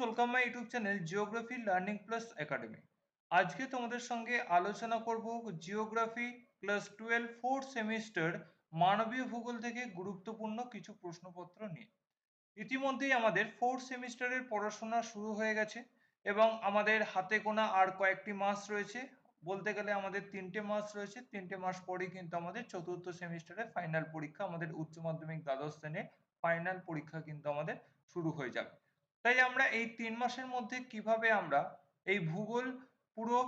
Welcome my YouTube channel geography learning plus academy. আজকে তোমাদের সঙ্গে আলোচনা করব geography class twelve fourth semester মানবীয় ভূগোল থেকে গুরুত্বপূর্ণ কিছু প্রশ্নপত্র নিয়ে। ইতিমধ্যেই আমাদের ফোর্থ সেমিস্টারের পড়াশোনা শুরু হয়ে গেছে এবং আমাদের হাতে গোনা আর কয়েকটি মাস রয়েছে। বলতে গেলে আমাদের তিনটে মাস রয়েছে। তিনটে মাস পরেই কিন্তু আমাদের চতুর্থ সেমিস্টারের ফাইনাল পরীক্ষা আমাদের উচ্চ মাধ্যমিক দ্বাদশ শ্রেণির ফাইনাল পরীক্ষা কিন্তু আমাদের শুরু হয়ে যাবে। তাই আমরা এই তিন মাসের মধ্যে কীভাবে আমরা এই ভূগোল পুরো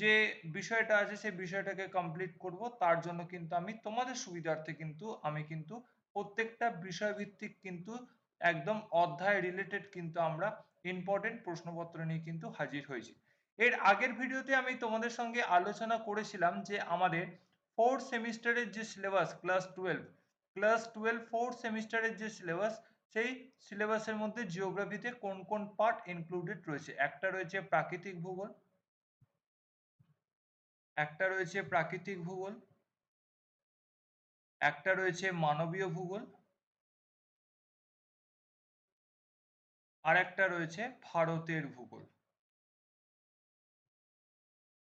যে বিষয়টা আছে, সেই বিষয়টাকে কমপ্লিট করব, তার জন্য কিন্তু আমি, তোমাদের সুবিধার্থে কিন্তু আমি কিন্তু প্রত্যেকটা বিষয়ভিত্তিক কিন্তু একদম অধ্যায় রিলেটেড কিন্তু আমরা ইম্পর্টেন্ট প্রশ্নপত্র নিয়ে কিন্তু হাজির হয়েছি। এর আগের ভিডিওতে আমি তোমাদের সঙ্গে আলোচনা করেছিলাম যে আমাদের ফোর্থ সেমিস্টারের যে syllabus class twelve class twelve fourth সেমিস্টারের যে সিলেবাস সেই সিলেবাসের মধ্যে জিওগ্রাফিতে কোন কোন পার্ট ইনক্লুডেড রয়েছে? একটা রয়েছে প্রাকৃতিক ভূগোল, একটা রয়েছে প্রাকৃতিক ভূগোল, একটা রয়েছে মানবীয় ভূগোল, আর একটা রয়েছে ভারতের ভূগোল।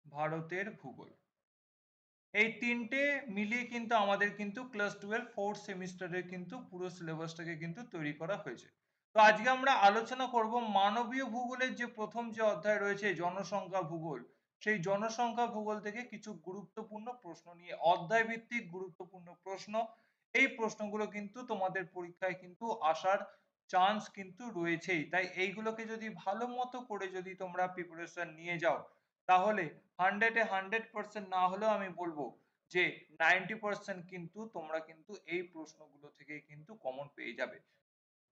ভারতের ভূগোল। এই তিনটে মিলিয়ে কিন্তু আমাদের কিন্তু ক্লাস টুয়েলভ ফোর্থ সেমিস্টারের কিন্তু পুরো সিলেবাসটাকে কিন্তু তৈরি করা হয়েছে। তো আজকে আমরা আলোচনা করব মানবীয় ভূগোলের যে প্রথম যে অধ্যায় রয়েছে, জনসংখ্যা ভূগোল। সেই জনসংখ্যা ভূগোল থেকে কিছু গুরুত্বপূর্ণ প্রশ্ন নিয়ে অধ্যায় ভিত্তিক গুরুত্বপূর্ণ প্রশ্ন। এই প্রশ্নগুলো কিন্তু তোমাদের পরীক্ষায় কিন্তু আসার চান্স কিন্তু রয়েছেই। তাই এইগুলোকে যদি ভালো মতো করে যদি তোমরা প্রিপারেশন নিয়ে যাও তাহলে হান্ড্রেডে হান্ড্রেড পার্সেন্ট না হলেও আমি বলব যে নাইনটি পার্সেন্ট কিন্তু তোমরা কিন্তু এই প্রশ্নগুলো থেকে কিন্তু কমন পেয়ে যাবে।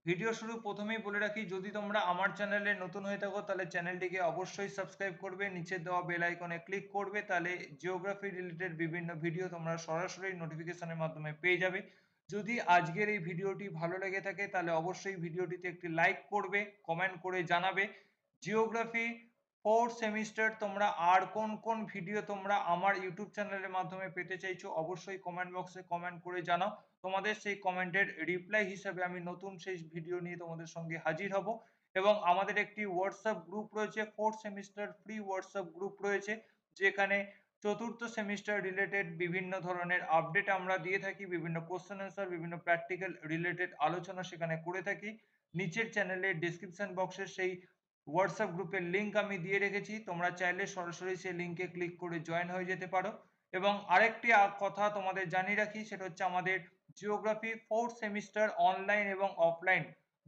ভিডিও শুরু প্রথমেই বলে রাখি, যদি তোমরা আমার চ্যানেলে নতুন হয়ে থাকো, তাহলে চ্যানেলটিকে অবশ্যই সাবস্ক্রাইব করবে, নিচে দেওয়া বেল আইকনে ক্লিক করবে, তাহলে জিওগ্রাফি রিলেটেড বিভিন্ন ভিডিও তোমরা সরাসরি নোটিফিকেশনের মাধ্যমে পেয়ে যাবে। যদি আজকের এই ভিডিওটি ভালো লেগে থাকে, তাহলে অবশ্যই ভিডিওটিতে একটি লাইক করবে কমেন্ট করে জানাবে। জিওগ্রাফি ফোর্থ সেমিস্টার তোমরা আর কোন কোন ভিডিও তোমরা আমার ইউটিউব চ্যানেলের মাধ্যমে পেতে চাইছো, অবশ্যই কমেন্ট বক্সে কমেন্ট করে জানাও। তোমাদের সেই কমেন্টের রিপ্লাই হিসেবে আমি নতুন সেই ভিডিও নিয়ে তোমাদের সঙ্গে হাজির হব। এবং আমাদের একটি হোয়াটসঅ্যাপ গ্রুপ রয়েছে fourth semester free WhatsApp group রয়েছে, যেখানে চতুর্থ সেমিস্টার রিলেটেড বিভিন্ন ধরনের আপডেট আমরা দিয়ে থাকি, বিভিন্ন কোশ্চেন অ্যান্সার বিভিন্ন প্র্যাকটিক্যাল রিলেটেড আলোচনা সেখানে করে থাকি। নিচের চ্যানেলের ডিসক্রিপশন বক্সে সেই হোয়াটসঅ্যাপ গ্রুপের লিংক আমি দিয়ে রেখেছি। তোমরা চাইলে সরাসরি সেই লিংকে ক্লিক করে জয়েন হয়ে যেতে পারো। এবং আরেকটি কথা তোমাদের জানিয়ে রাখি, সেটা হচ্ছে আমাদের জিওগ্রাফি ফোর্থ সেমিস্টার অনলাইন এবং অফলাইন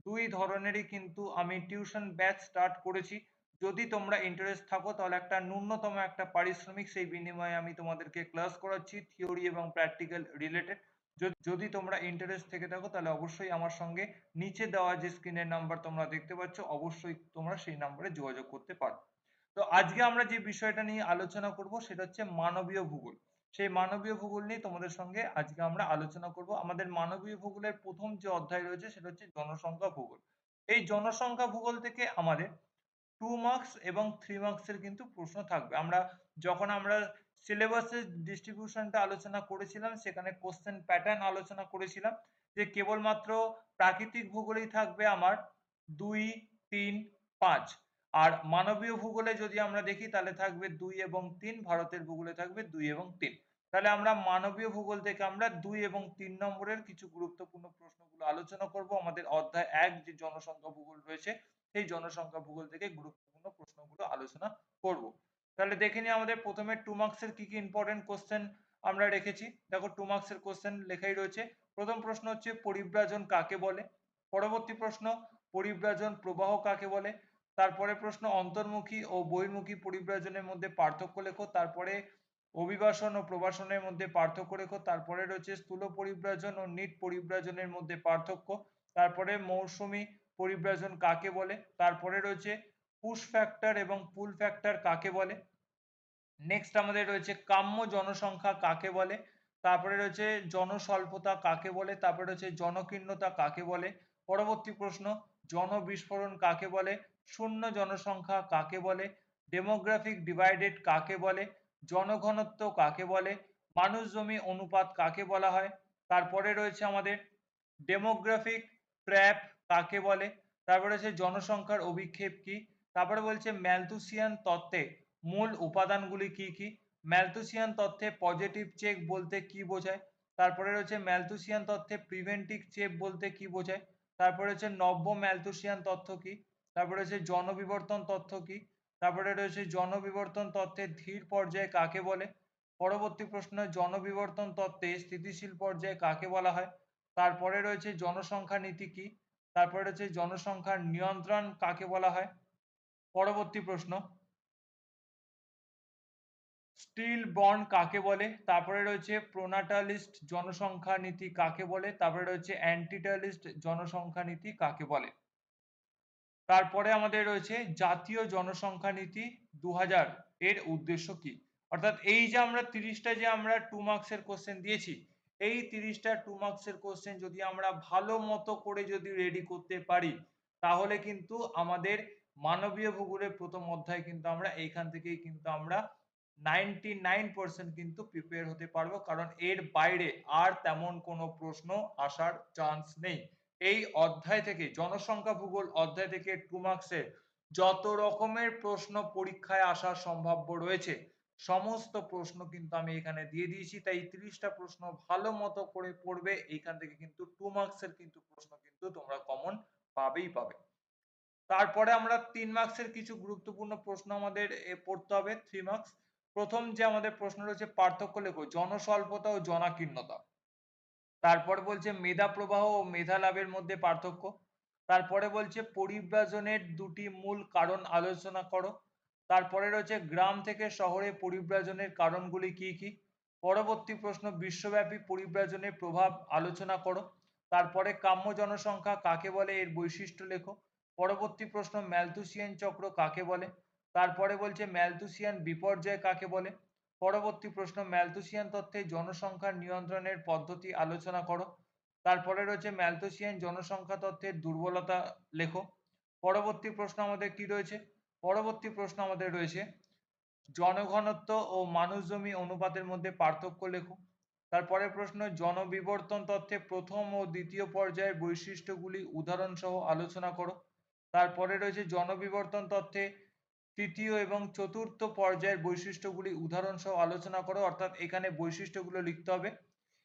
দুই ধরনেরই কিন্তু আমি টিউশন ব্যাচ স্টার্ট করেছি। যদি তোমরা ইন্টারেস্ট থাকো, তাহলে একটা ন্যূনতম একটা পারিশ্রমিক, সেই বিনিময়ে আমি তোমাদেরকে ক্লাস করাচ্ছি থিওরি এবং প্র্যাকটিক্যাল রিলেটেড যদি তোমরা ইন্টারেস্ট থেকে থাকো, তাহলে অবশ্যই আমার সঙ্গে নিচে দেওয়া যে স্ক্রিনের নাম্বার তোমরা দেখতে পাচ্ছ, অবশ্যই তোমরা সেই নাম্বারে যোগাযোগ করতে পারো। তো আজকে আমরা যে বিষয়টা নিয়ে আলোচনা করব, সেটা হচ্ছে মানবীয় ভূগোল। সেই মানবীয় ভূগোল নিয়ে তোমাদের সঙ্গে আজকে আমরা আলোচনা করব। আমাদের মানবীয় ভূগোলের প্রথম যে অধ্যায় রয়েছে, সেটা হচ্ছে জনসংখ্যা ভূগোল। এই জনসংখ্যা ভূগোল থেকে আমাদের টু মার্কস এবং থ্রি মার্কসের কিন্তু প্রশ্ন থাকবে। আমরা যখন আমরা সিলেবাসের ডিস্ট্রিবিউশনটা আলোচনা করেছিলাম, সেখানে কোশ্চেন প্যাটার্ন আলোচনা করেছিলাম, যে কেবলমাত্র প্রাকৃতিক ভূগোলেই থাকবে আমার দুই, তিন, পাঁচ। আর মানবীয় ভূগোলে যদি আমরা দেখি, তাহলে থাকবে দুই এবং তিন, ভারতের ভূগোলে থাকবে দুই এবং তিন। তাহলে আমরা মানবীয় ভূগোল থেকে আমরা দুই এবং তিন নম্বরের কিছু গুরুত্বপূর্ণ প্রশ্নগুলো আলোচনা করব। আমাদের অধ্যায় এক যে জনসংখ্যা ভূগোল রয়েছে, সেই জনসংখ্যা ভূগোল থেকে গুরুত্বপূর্ণ প্রশ্নগুলো আলোচনা করব। তাহলে দেখে নিই আমাদের প্রথমে টু মার্কসের কি কি ইম্পর্টেন্ট কোশ্চেন আমরা রেখেছি। দেখো টু মার্কসের কোশ্চেন লেখাই রয়েছে। প্রথম প্রশ্ন হচ্ছে, পরিব্রাজন কাকে বলে? পরবর্তী প্রশ্ন, পরিব্রাজন প্রবাহ কাকে বলে? তারপরে প্রশ্ন, অন্তর্মুখী ও বহির্মুখী পরিব্রাজনের মধ্যে পার্থক্য লেখো। তারপরে, অভিবাসন ও প্রবাসনের মধ্যে পার্থক্য লেখো তারপরে রয়েছে, স্থূল পরিব্রাজন ও নিট পরিব্রাজনের মধ্যে পার্থক্য। তারপরে, মৌসুমী পরিব্রাজন কাকে বলে? তারপরে রয়েছে পুশ ফ্যাক্টর এবং পুল ফ্যাক্টর কাকে বলে? নেক্সট আমাদের রয়েছে কাম্য জনসংখ্যা কাকে বলে? তারপরে রয়েছে জনস্বল্পতা কাকে বলে? তারপরে রয়েছে জনকীর্ণতা কাকে বলে? পরবর্তী প্রশ্ন, জনবিস্ফোরণ কাকে বলে? শূন্য জনসংখ্যা কাকে বলে? ডেমোগ্রাফিক ডিভাইডেড কাকে বলে? জনঘনত্ব কাকে বলে? মানুষ জমি অনুপাত কাকে বলা হয়? তারপরে রয়েছে আমাদের ডেমোগ্রাফিক ট্র্যাপ কাকে বলে? তারপরে হচ্ছে জনসংখ্যার অভিক্ষেপ কি? তারপরে বলছে ম্যালথুসিয়ান তত্ত্বে মূল উপাদানগুলি কি কি? ম্যালথুসিয়ান তত্ত্বে পজিটিভ চেক বলতে কি বোঝায়? তারপরে রয়েছে ম্যালথুসিয়ান তত্ত্বে প্রিভেন্টিভ চেক বলতে কি বোঝায়? তারপরে হচ্ছে নব্য ম্যালথুসিয়ান তথ্য কি? তারপরে হচ্ছে জনবিবর্তন তথ্য কি? তারপরে রয়েছে জনবিবর্তন তত্ত্বের ধীর পর্যায়ে কাকে বলে? পরবর্তী প্রশ্ন, জনবিবর্তন তত্ত্বে স্থিতিশীল পর্যায়ে কাকে বলা হয়? তারপরে রয়েছে জনসংখ্যা নীতি কি? তারপরে রয়েছে জনসংখ্যার নিয়ন্ত্রণ কাকে বলা হয়? পরবর্তী প্রশ্ন। স্টিল বন্ড কাকে বলে? তারপরে রয়েছে প্রোনাটালিস্ট জনসংখ্যা নীতি কাকে বলে? তারপরে রয়েছে অ্যান্টিটালিস্ট জনসংখ্যা নীতি কাকে বলে? তারপরে আমাদের রয়েছে জাতীয় জনসংখ্যা নীতি দু হাজার এর উদ্দেশ্য কি? অর্থাৎ এই যে আমরা তিরিশটা যে আমরা টু মার্কসের কোশ্চেন দিয়েছি, এই তিরিশটা টু মার্কসের কোশ্চেন যদি আমরা ভালো মতো করে যদি রেডি করতে পারি, তাহলে কিন্তু আমাদের মানবীয় ভূগোলের প্রথম অধ্যায় কিন্তু আমরা, এইখান থেকেই কিন্তু আমরা নাইনটি নাইন পার্সেন্ট কিন্তু প্রিপেয়ার হতে পারব। কারণ এর বাইরে আর তেমন কোনো প্রশ্ন আসার চান্স নেই। এই অধ্যায় থেকে, জনসংখ্যা ভূগোল অধ্যায় থেকে টু মার্কসের যত রকমের প্রশ্ন পরীক্ষায় আসার সম্ভাব্য রয়েছে, সমস্ত প্রশ্ন কিন্তু আমি এখানে দিয়ে দিয়েছি। তাই তিরিশটা প্রশ্ন ভালো মতো করে পড়বে, এইখান থেকে কিন্তু টু মার্কসের কিন্তু প্রশ্ন কিন্তু তোমরা কমন পাবেই পাবে। তারপরে আমরা তিন মার্কসের কিছু গুরুত্বপূর্ণ প্রশ্ন আমাদের পড়তে হবে থ্রি মার্কস প্রথম যে আমাদের প্রশ্ন রয়েছে, পার্থক্য লেখো, জনস্বল্পতা ও জনাকীর্ণতা। তারপর বলছে, মেধা প্রবাহ ও মেধা লাভের মধ্যে পার্থক্য। তারপরে বলছে, পরিব্রাজনের দুটি মূল কারণ আলোচনা করো। তারপরে রয়েছে, গ্রাম থেকে শহরে পরিব্রাজনের কারণগুলি কি কি? পরবর্তী প্রশ্ন, বিশ্বব্যাপী পরিব্রাজনের প্রভাব আলোচনা করো। তারপরে, কাম্য জনসংখ্যা কাকে বলে, এর বৈশিষ্ট্য লেখো। পরবর্তী প্রশ্ন, ম্যালথুসিয়ান চক্র কাকে বলে? তারপরে বলছে, ম্যালথুসিয়ান বিপর্যয় কাকে বলে? পরবর্তী প্রশ্ন, ম্যালথুসিয়ান তথ্যে জনসংখ্যার নিয়ন্ত্রণের পদ্ধতি আলোচনা করো। তারপরে রয়েছে, ম্যালথুসিয়ান জনসংখ্যা তথ্যের দুর্বলতা লেখো। পরবর্তী প্রশ্ন আমাদের কি রয়েছে? পরবর্তী প্রশ্ন আমাদের রয়েছে, জনঘনত্ব ও মানুষ জমি অনুপাতের মধ্যে পার্থক্য লেখো। তারপরে প্রশ্ন, জনবিবর্তন তথ্যে প্রথম ও দ্বিতীয় পর্যায়ের বৈশিষ্ট্যগুলি উদাহরণ সহ আলোচনা করো। তারপরে রয়েছে জনবিবর্তন তত্ত্বে তৃতীয় এবং চতুর্থ পর্যায়ের বৈশিষ্ট্যগুলি উদাহরণ সহ আলোচনা করো, অর্থাৎ এখানে বৈশিষ্ট্যগুলো লিখতে হবে।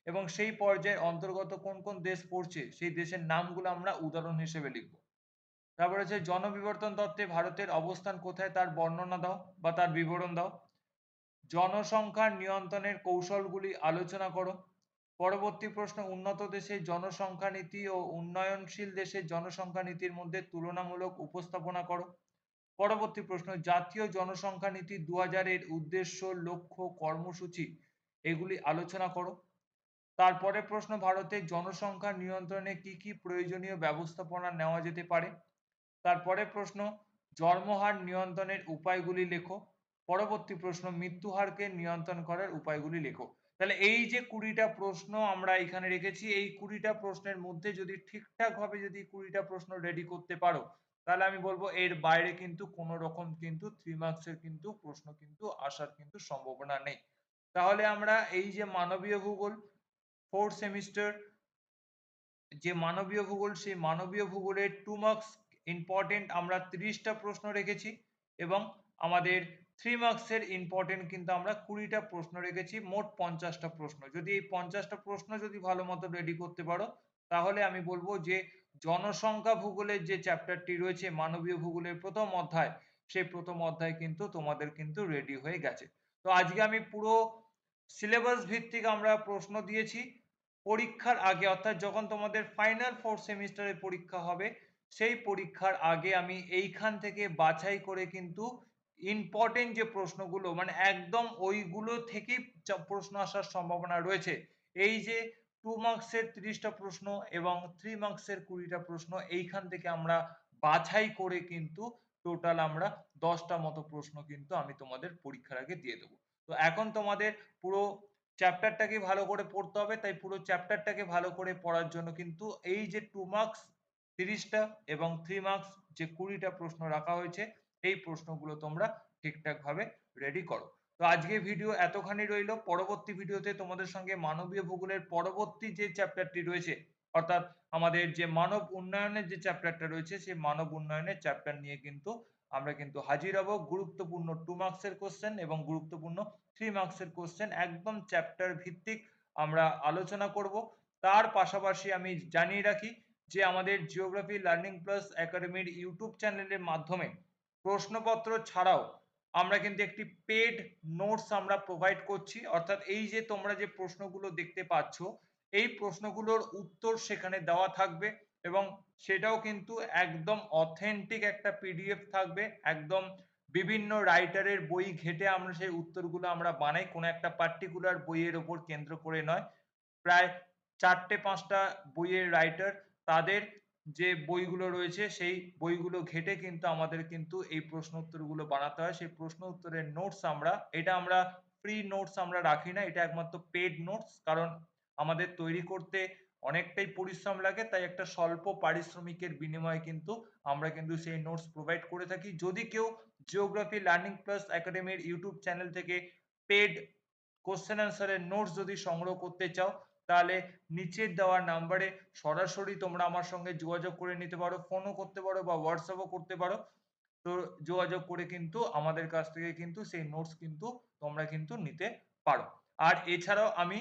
এবং সেই পর্যায়ের অন্তর্গত কোন কোন দেশ পড়ছে, সেই দেশের নামগুলো আমরা উদাহরণ হিসেবে লিখব। তারপরে হচ্ছে জনবিবর্তন তত্ত্বে ভারতের অবস্থান কোথায়, তার বর্ণনা দাও বা তার বিবরণ দাও। জনসংখ্যার নিয়ন্ত্রণের কৌশলগুলি আলোচনা করো পরবর্তী প্রশ্ন, উন্নত দেশের জনসংখ্যা নীতি ও উন্নয়নশীল দেশের জনসংখ্যা নীতির মধ্যে তুলনামূলক উপস্থাপনা করো। পরবর্তী প্রশ্ন, জাতীয় জনসংখ্যা নীতি দু হাজার এর উদ্দেশ্য, লক্ষ্য, কর্মসূচি, এগুলি আলোচনা করো। তারপরে প্রশ্ন ভারতের জনসংখ্যা নিয়ন্ত্রণে কি কি প্রয়োজনীয় ব্যবস্থাপনা নেওয়া যেতে পারে? তারপরে প্রশ্ন, জন্মহার নিয়ন্ত্রণের উপায়গুলি লেখো। পরবর্তী প্রশ্ন মৃত্যু হারকে নিয়ন্ত্রণ করার উপায়গুলি লেখো। তাহলে এই যে কুড়িটা প্রশ্ন আমরা এখানে রেখেছি, এই কুড়িটা প্রশ্নের মধ্যে যদি ঠিকঠাক ভাবে যদি কুড়িটা প্রশ্ন রেডি করতে পারো, তাহলে আমি বলব এর বাইরে কিন্তু কোনো রকম কিন্তু থ্রি মার্কসের কিন্তু প্রশ্ন কিন্তু আসার কিন্তু সম্ভাবনা নেই। তাহলে আমরা এই যে মানবীয় ভূগোল ফোর্থ সেমিস্টার যে মানবীয় ভূগোল, সেই মানবীয় ভূগোলের টু মার্কস ইম্পর্টেন্ট আমরা তিরিশটা প্রশ্ন রেখেছি এবং আমাদের থ্রি মার্কসের ইম্পর্টেন্ট কিন্তু আমরা কুড়িটা প্রশ্ন রেখেছি, মোট পঞ্চাশটা প্রশ্ন। যদি এই পঞ্চাশটা প্রশ্ন যদি ভালো মতো রেডি করতে পারো, তাহলে আমি বলব যে জনসংখ্যা ভূগোলের যে চ্যাপ্টারটি রয়েছে, মানবীয় ভূগোলের প্রথম অধ্যায়, সেই প্রথম অধ্যায় কিন্তু তোমাদের কিন্তু রেডি হয়ে গেছে। তো আজকে আমি পুরো সিলেবাস ভিত্তিক আমরা প্রশ্ন দিয়েছি। পরীক্ষার আগে, অর্থাৎ যখন তোমাদের ফাইনাল ফোর্থ সেমিস্টারের পরীক্ষা হবে, সেই পরীক্ষার আগে আমি এইখান থেকে বাছাই করে কিন্তু ইম্পর্টেন্ট যে প্রশ্নগুলো মানে একদম ওইগুলো থেকেই প্রশ্ন আসার সম্ভাবনা রয়েছে। এই যে টু মার্কসের তিরিশটা প্রশ্ন এবং থ্রি মার্কসের কুড়িটা প্রশ্ন, এইখান থেকে আমরা বাছাই করে কিন্তু টোটাল আমরা দশটা মতো প্রশ্ন কিন্তু আমি তোমাদের পরীক্ষার আগে দিয়ে দেবো। তো এখন তোমাদের পুরো চ্যাপ্টারটাকে ভালো করে পড়তে হবে, তাই পুরো চ্যাপ্টারটাকে ভালো করে পড়ার জন্য কিন্তু এই যে টু মার্কস তিরিশটা এবং থ্রি মার্কস যে কুড়িটা প্রশ্ন রাখা হয়েছে এই প্রশ্নগুলো তোমরা ঠিকঠাক ভাবে রেডি করো। তো আজকে ভিডিও এতখানি রইল। পরবর্তী ভিডিওতে তোমাদের সঙ্গে মানবীয় ভূগোলের পরবর্তী যে চ্যাপ্টারটি রয়েছে, অর্থাৎ আমাদের যে মানব উন্নয়নের যে চ্যাপ্টারটা রয়েছে, সেই মানব উন্নয়নের চ্যাপ্টার নিয়ে কিন্তু আমরা কিন্তু হাজির হব। গুরুত্বপূর্ণ টু মার্কসের কোশ্চেন এবং গুরুত্বপূর্ণ থ্রি মার্কসের কোশ্চেন একদম চ্যাপ্টার ভিত্তিক আমরা আলোচনা করব। তার পাশাপাশি আমি জানিয়ে রাখি যে আমাদের জিওগ্রাফি লার্নিং প্লাস একাডেমির ইউটিউব চ্যানেলের মাধ্যমে প্রশ্নপত্র ছাড়াও আমরা কিন্তু একটি পেড নোটস আমরা প্রোভাইড করছি। অর্থাৎ এই যে তোমরা যে প্রশ্নগুলো দেখতে পাচ্ছ, এই প্রশ্নগুলোর উত্তর সেখানে দেওয়া থাকবে এবং সেটাও কিন্তু একদম অথেন্টিক একটা পিডিএফ থাকবে। একদম বিভিন্ন রাইটারের বই ঘেটে আমরা সেই উত্তরগুলো আমরা বানাই। কোনো একটা পার্টিকুলার বইয়ের ওপর কেন্দ্র করে নয়। প্রায় চারটে পাঁচটা বইয়ের রাইটার তাদের যে বইগুলো রয়েছে, সেই বইগুলো ঘেটে কিন্তু আমাদের কিন্তু এই প্রশ্ন উত্তরগুলো বানাতে হয়। সেই প্রশ্ন উত্তরের নোটস আমরা, এটা আমরা ফ্রি নোটস আমরা রাখি না, এটা একমাত্র পেড নোটস কারণ আমাদের তৈরি করতে অনেকটাই পরিশ্রম লাগে, তাই একটা স্বল্প পারিশ্রমিকের বিনিময়ে কিন্তু আমরা কিন্তু সেই নোটস প্রোভাইড করে থাকি। যদি কেউ জিওগ্রাফি লার্নিং প্লাস একাডেমির ইউটিউব চ্যানেল থেকে পেড কোশ্চেন অ্যান্সারের নোটস যদি সংগ্রহ করতে চাও তাহলে নিচের দেওয়া নাম্বারে সরাসরি তোমরা আমার সঙ্গে যোগাযোগ করে নিতে পারো ফোনও করতে পারো বা হোয়াটসঅ্যাপও করতে পারো। তো যোগাযোগ করে কিন্তু আমাদের কাছ থেকে কিন্তু সেই নোটস কিন্তু তোমরা কিন্তু নিতে পারো। আর এছাড়াও আমি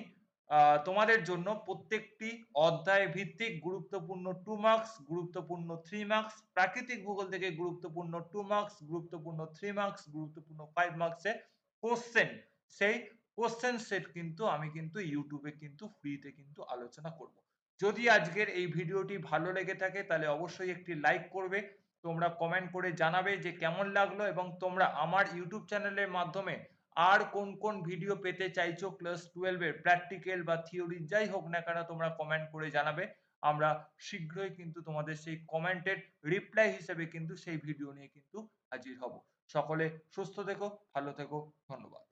তোমাদের জন্য প্রত্যেকটি অধ্যায় ভিত্তিক গুরুত্বপূর্ণ টু মার্কস গুরুত্বপূর্ণ থ্রি মার্কস প্রাকৃতিক ভূগোল থেকে গুরুত্বপূর্ণ টু মার্কস গুরুত্বপূর্ণ থ্রি মার্কস গুরুত্বপূর্ণ ফাইভ মার্কসের কোশ্চেন সেই কোশ্চেন সেট কিন্তু আমি কিন্তু ইউটিউবে কিন্তু ফ্রিতে কিন্তু আলোচনা করব। যদি আজকের এই ভিডিওটি ভালো লেগে থাকে তাহলে অবশ্যই একটি লাইক করবে। তোমরা কমেন্ট করে জানাবে যে কেমন লাগল এবং তোমরা আমার ইউটিউব চ্যানেলের মাধ্যমে আর কোন কোন ভিডিও পেতে চাইছো ক্লাস টুয়েলভের প্র্যাকটিক্যাল বা থিওরি যাই হোক না কেন তোমরা কমেন্ট করে জানাবে। আমরা শীঘ্রই কিন্তু তোমাদের সেই কমেন্টের রিপ্লাই হিসেবে কিন্তু সেই ভিডিও নিয়ে কিন্তু হাজির হব। সকলে সুস্থ থেকো, ভালো থেকো, ধন্যবাদ।